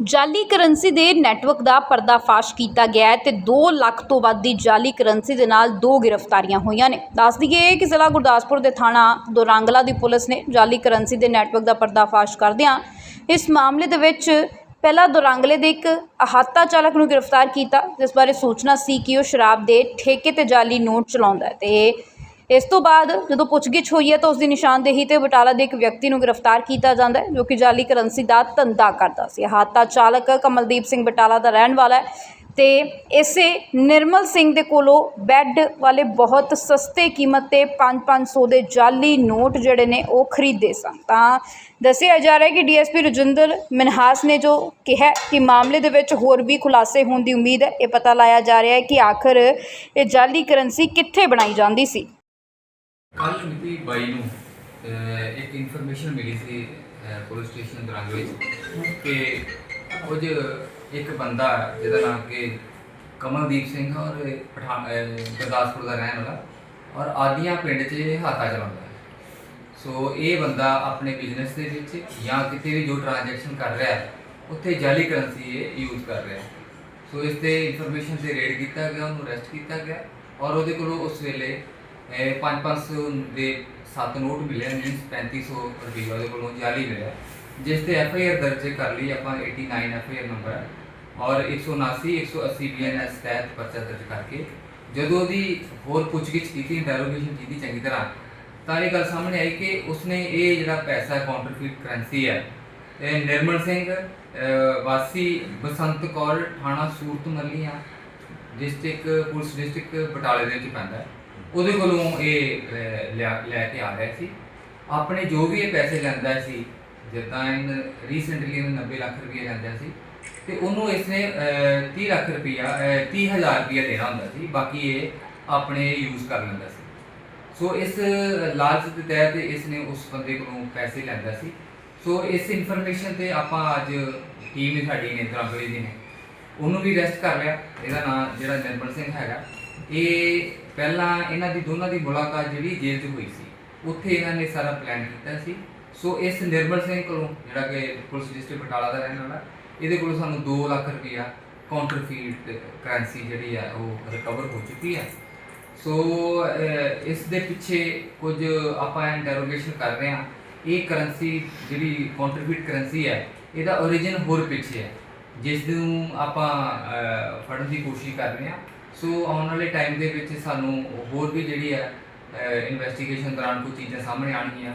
ਜਾਲੀ ਕਰੰਸੀ ਦੇ ਨੈਟਵਰਕ ਦਾ ਪਰਦਾਫਾਸ਼ ਕੀਤਾ ਗਿਆ ਹੈ ਤੇ 2 ਲੱਖ ਤੋਂ ਵੱਧ ਦੀ ਜਾਲੀ ਕਰੰਸੀ ਦੇ ਨਾਲ ਦੋ ਗ੍ਰਿਫਤਾਰੀਆਂ ਹੋਈਆਂ ਨੇ। ਦੱਸ ਦਈਏ ਕਿ ਜ਼ਿਲ੍ਹਾ ਗੁਰਦਾਸਪੁਰ ਦੇ ਥਾਣਾ ਦੋਰਾਂਗਲਾ ਦੀ ਪੁਲਿਸ ਨੇ ਜਾਲੀ ਕਰੰਸੀ ਦੇ ਨੈਟਵਰਕ ਦਾ ਪਰਦਾਫਾਸ਼ ਕਰਦਿਆਂ ਇਸ ਮਾਮਲੇ ਦੇ ਵਿੱਚ ਪਹਿਲਾਂ ਦੋਰਾਂਗਲੇ ਦੇ ਇੱਕ ਅਹਾਤਾ ਚਾਲਕ ਨੂੰ ਗ੍ਰਿਫਤਾਰ ਕੀਤਾ, ਜਿਸ ਬਾਰੇ ਸੂਚਨਾ ਸੀ ਕਿ ਉਹ ਸ਼ਰਾਬ ਦੇ ਠੇਕੇ ਤੇ ਜਾਲੀ ਨੋਟ ਚਲਾਉਂਦਾ ਹੈ ਤੇ ਇਸ ਤੋਂ ਬਾਅਦ ਜਦੋਂ ਪੁੱਛਗਿੱਛ ਹੋਈ ਹੈ ਤਾਂ ਉਸ ਦੀ ਨਿਸ਼ਾਨਦੇਹੀ ਤੇ ਬਟਾਲਾ ਦੇ ਇੱਕ ਵਿਅਕਤੀ ਨੂੰ ਗ੍ਰਿਫਤਾਰ ਕੀਤਾ ਜਾਂਦਾ ਹੈ, ਜੋ ਕਿ ਜਾਲੀ ਕਰੰਸੀ ਦਾ ਧੰਦਾ ਕਰਦਾ ਸੀ। ਹਾਤਾ ਚਾਲਕ ਕਮਲਦੀਪ ਸਿੰਘ ਬਟਾਲਾ ਦਾ ਰਹਿਣ ਵਾਲਾ ਹੈ ਤੇ ਇਸੇ ਨਿਰਮਲ ਸਿੰਘ ਦੇ ਕੋਲੋਂ ਬੈੱਡ ਵਾਲੇ ਬਹੁਤ ਸਸਤੇ ਕੀਮਤ ਤੇ 5-500 ਦੇ ਜਾਲੀ ਨੋਟ ਜਿਹੜੇ ਨੇ ਉਹ ਖਰੀਦੇ ਸਨ। ਤਾਂ ਦੱਸਿਆ ਜਾ ਰਿਹਾ ਹੈ ਕਿ ਡੀਐਸਪੀ ਰਜਿੰਦਰ ਮਨਹਾਸ ਨੇ ਜੋ ਕਿਹਾ ਕਿ ਮਾਮਲੇ ਦੇ ਵਿੱਚ ਹੋਰ ਵੀ ਖੁਲਾਸੇ ਹੋਣ ਦੀ ਉਮੀਦ ਹੈ। ਇਹ ਪਤਾ ਲਾਇਆ ਜਾ ਰਿਹਾ ਹੈ ਕਿ ਆਖਰ ਇਹ ਜਾਲੀ ਕਰੰਸੀ ਕਿੱਥੇ ਬਣਾਈ ਜਾਂਦੀ ਸੀ। ਕੱਲ ਮਿਤੀ 22 ਨੂੰ ਅਹ, ਇੱਕ ਇਨਫੋਰਮੇਸ਼ਨ ਮਿਲੀ ਸੀ ਅਹ, ਪੁਲਿਸ ਸਟੇਸ਼ਨ ਦਰੰਗ ਵਿੱਚ ਕਿ ਕੁਝ ਇੱਕ ਬੰਦਾ ਜਿਹਦਾ ਨਾਮ ਕਿ ਕਮਲਦੀਪ ਸਿੰਘ ਔਰ ਇਹ ਪਠਾਨ ਅਹ, ਗੁਰਦਾਸਪੁਰ ਦਾ ਰਹਿਣ ਵਾਲਾ ਔਰ ਆਦੀਆਂ ਪਿੰਡ 'ਚ ਇਹ ਹਾਤਾ ਚਲਾਉਂਦਾ ਹੈ। ਸੋ ਇਹ ਬੰਦਾ ਆਪਣੇ ਬਿਜ਼ਨਸ ਦੇ ਵਿੱਚ ਜਾਂ ਕਿਤੇ ਵੀ ਜੋ ਟ੍ਰਾਂਜੈਕਸ਼ਨ ਕਰ ਰਿਹਾ ਹੈ ਉੱਥੇ ਜਾਲੀ ਕਰੰਸੀ ਇਹ ਯੂਜ਼ ਕਰ ਰਿਹਾ ਹੈ। ਸੋ ਇਸ ਤੇ ਇਨਫੋਰਮੇਸ਼ਨ ਤੇ ਰੇਡ ਕੀਤਾ ਗਿਆ ਉਹਨੂੰ ਅਰੈਸਟ ਕੀਤਾ ਗਿਆ ਔਰ ਉਹਦੇ ਕੋਲੋਂ ਉਸ ਵੇਲੇ 5-500 ਦੇ ਸੱਤ ਨੋਟ ਮਿਲੇ ਮੀਨਸ 3500 ਰੁਪਏ ਉਹਦੇ ਕੋਲੋਂ ਜਾਲੀ ਮਿਲਿਆ ਜਿਸ ਤੇ ਐਫ ਆਈ ਆਰ ਦਰਜ ਕਰ ਲਈ ਆਪਾਂ 89 ਐਫ ਆਈ ਆਰ ਨੰਬਰ ਹੈ ਔਰ 179 180 ਬੀਐਨਐਸ ਤਹਿਤ ਪਰਚਾ ਦਰਜ ਕਰਕੇ, ਜਦੋਂ ਉਹਦੀ ਹੋਰ ਪੁੱਛਗਿੱਛ ਕੀਤੀ ਇੰਟਰੋਗੇਸ਼ਨ ਕੀਤੀ ਚੰਗੀ ਤਰ੍ਹਾਂ, ਤਾਂ ਇਹ ਗੱਲ ਸਾਹਮਣੇ ਆਈ ਕਿ ਉਸਨੇ ਇਹ ਜਿਹੜਾ ਪੈਸਾ ਕਾਊਂਟਰਫੀਟ ਕਰੰਸੀ ਹੈ, ਇਹ ਨਿਰਮਲ ਸਿੰਘ ਵਾਸੀ ਬਸੰਤ ਕੌਰ ਥਾਣਾ Surat Mallian district police district ਬਟਾਲੇ ਦੇ ਵਿੱਚ ਪੈਂਦਾ ਹੈ। ਉਹਦੇ ਕੋਲੋਂ ਇਹ ਅਹ, ਲਿਆ- ਲੈ ਕੇ ਆ ਰਿਹਾ ਸੀ। ਆਪਣੇ ਜੋ ਵੀ ਇਹ ਪੈਸੇ ਲੈਂਦਾ ਸੀ ਜਿੱਦਾਂ ਇਹਨ ਰੀਸੈਂਟਲੀ ਇਹਨੂੰ 90 ਲੱਖ ਰੁਪਏ ਲੈਂਦਾ ਸੀ ਤੇ ਉਹਨੂੰ ਇਸਨੇ ਅਹ, 30 ਲੱਖ ਰੁਪਇਆ 30000 ਰੁਪਇਆ ਦੇਣਾ ਹੁੰਦਾ ਸੀ ਬਾਕੀ ਇਹ ਆਪਣੇ ਯੂਜ਼ ਕਰ ਲੈਂਦਾ ਸੀ। ਸੋ ਇਸ ਲਾਲਚ ਦੇ ਤਹਿਤ ਇਸਨੇ ਉਸ ਬੰਦੇ ਕੋਲੋਂ ਪੈਸੇ ਲੈਂਦਾ ਸੀ। ਸੋ ਇਸ ਇਨਫੋਰਮੇਸ਼ਨ ਤੇ ਆਪਾਂ ਅੱਜ ਟੀਮ ਨੇ ਸਾਡੀ ਨੇ ਦਰਾਂਗਲੀ ਦੀ ਨੇ। ਉਹਨੂੰ ਵੀ ਰੈਸਟ ਕਰ ਲਿਆ। ਇਹਦਾ ਨਾਮ ਜਿਹੜਾ ਨਿਰਮਲ ਸਿੰਘ ਹੈਗਾ। ਇਹ ਪਹਿਲਾਂ ਇਹਨਾਂ ਦੀ ਦੋਨਾਂ ਦੀ ਮੁਲਾਕਾਤ ਜਿਹੜੀ ਜੇਲ੍ਹ 'ਚ ਹੋਈ ਸੀ, ਉੱਥੇ ਇਹਨਾਂ ਨੇ ਸਾਰਾ ਪਲਾਨ ਕੀਤਾ ਸੀ। ਸੋ ਇਸ ਨਿਰਮਲ ਸਿੰਘ ਕੋਲੋਂ, ਜਿਹੜਾ ਕਿ ਪੁਲਿਸ ਡਿਸਟ੍ਰਿਕਟ ਬਟਾਲਾ ਦਾ ਰਹਿਣ ਵਾਲਾ, ਇਹਦੇ ਕੋਲੋਂ ਸਾਨੂੰ 2 ਲੱਖ ਰੁਪਇਆ ਕਾਊਂਟਰਫੀਟ ਕਰੰਸੀ ਜਿਹੜੀ ਆ, ਉਹ ਰਿਕਵਰ ਹੋ ਚੁੱਕੀ ਹੈ ਸੋ ਇਸ ਦੇ ਪਿੱਛੇ ਕੁਝ ਆਪਾਂ ਇੰਟਰੋਗੇਸ਼ਨ ਕਰ ਰਹੇ ਹਾਂ। ਇਹ ਕਰੰਸੀ ਜਿਹੜੀ ਕਾਊਂਟਰਫੀਟ ਕਰੰਸੀ ਹੈ ਇਹਦਾ origin ਹੋਰ ਪਿੱਛੇ ਹੈ ਜਿਸ ਨੂੰ ਆਪਾਂ ਫੜਨ ਦੀ ਕੋਸ਼ਿਸ਼ ਕਰ ਰਹੇ ਹਾਂ। ਸੋ ਆਉਣ ਵਾਲੇ ਟਾਈਮ ਦੇ ਵਿੱਚ ਸਾਨੂੰ ਹੋਰ ਵੀ ਜਿਹੜੀ ਹੈ ਇਨਵੈਸਟੀਗੇਸ਼ਨ ਦੌਰਾਨ ਕੁਝ ਚੀਜ਼ਾਂ ਸਾਹਮਣੇ ਆਉਣਗੀਆਂ।